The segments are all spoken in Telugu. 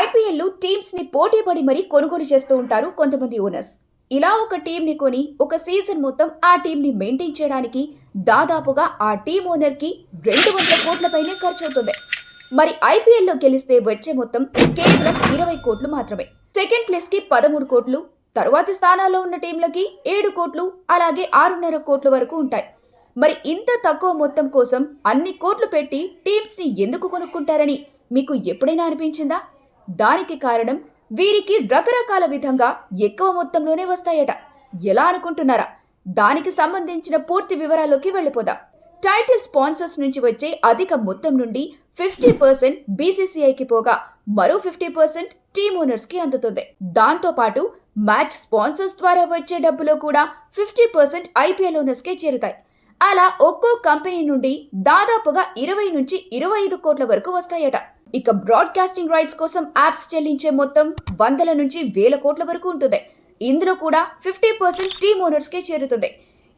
ఐపీఎల్లో టీమ్స్ని పోటీ పడి మరీ కొనుగోలు చేస్తూ ఉంటారు కొంతమంది ఓనర్స్. ఇలా ఒక టీం ని కొని ఒక సీజన్ మొత్తం ఆ టీం ని మెయింటైన్ చేయడానికి దాదాపుగా ఆ టీం ఓనర్కి రెండు వందల కోట్లపైనే ఖర్చు అవుతుంది మరి ఐపీఎల్లో గెలిస్తే వచ్చే మొత్తం కేవలం ఇరవై కోట్లు మాత్రమే. సెకండ్ ప్లేస్కి పదమూడు కోట్లు తరువాతి స్థానాల్లో ఉన్న టీంలకి ఏడు కోట్లు అలాగే ఆరున్నర కోట్ల వరకు ఉంటాయి. మరి ఇంత తక్కువ మొత్తం కోసం అన్ని కోట్లు పెట్టి టీమ్స్ని ఎందుకు కొనుక్కుంటారని మీకు ఎప్పుడైనా అనిపించిందా? దానికి కారణం వీరికి రకరకాల విధంగా ఎక్కువ మొత్తంలోనే వస్తాయట. ఎలా అనుకుంటున్నారా? దానికి సంబంధించిన పూర్తి వివరాల్లోకి వెళ్ళిపోదాం. టైటిల్ స్పాన్సర్స్ నుంచి వచ్చే అధిక మొత్తం నుండి ఫిఫ్టీ పర్సెంట్ బీసీసీఐకి పోగా మరో ఫిఫ్టీ పర్సెంట్ టీమ్ ఓనర్స్కి అందుతుంది. దాంతో పాటు మ్యాచ్ స్పాన్సర్స్ ద్వారా వచ్చే డబ్బులో కూడా ఫిఫ్టీ పర్సెంట్ ఐపీఎల్ ఓనర్స్కే చేరుతాయి. అలా ఒక్కో కంపెనీ నుండి దాదాపుగా ఇరవై నుంచి ఇరవై ఐదు కోట్ల వరకు వస్తాయట. ఇక బ్రాడ్కాస్టింగ్ రైట్స్ కోసం యాప్స్ చెల్లించే మొత్తం వందల నుంచి వేల కోట్ల వరకు ఉంటుంది. ఇందులో కూడా ఫిఫ్టీ పర్సెంట్ టీమ్ ఓనర్స్కే చేరుతుంది.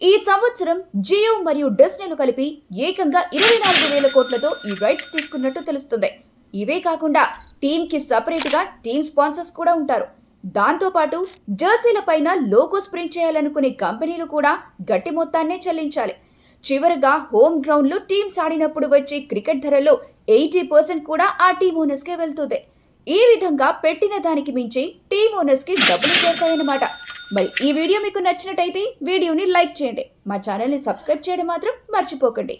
ఈ సంవత్సరం జియో మరియు డిస్నీలు కలిపి ఏకంగా ఇరవై నాలుగు వేల కోట్లతో ఈ రైట్స్ తీసుకున్నట్టు తెలుస్తుంది. ఇవే కాకుండా టీంకి సపరేట్గా టీమ్ స్పాన్సర్స్ కూడా ఉంటారు. దాంతోపాటు జెర్సీల పైన లోగోస్ ప్రింట్ చేయాలనుకునే కంపెనీలు కూడా గట్టి మొత్తాన్నే చెల్లించాలి. చివరగా హోమ్ గ్రౌండ్లో టీమ్స్ ఆడినప్పుడు వచ్చే క్రికెట్ ధరలో ఎయిటీ పర్సెంట్ కూడా ఆ టీమ్ ఓనర్స్కే వెళ్తుంది. ఈ విధంగా పెట్టిన దానికి మించి టీమ్ ఓనర్స్కి డబ్బులు చేరుతాయన్నమాట. మరి ఈ వీడియో మీకు నచ్చినట్టయితే వీడియోని లైక్ చేయండి. మా ఛానల్ని సబ్స్క్రైబ్ చేయడం మాత్రం మర్చిపోకండి.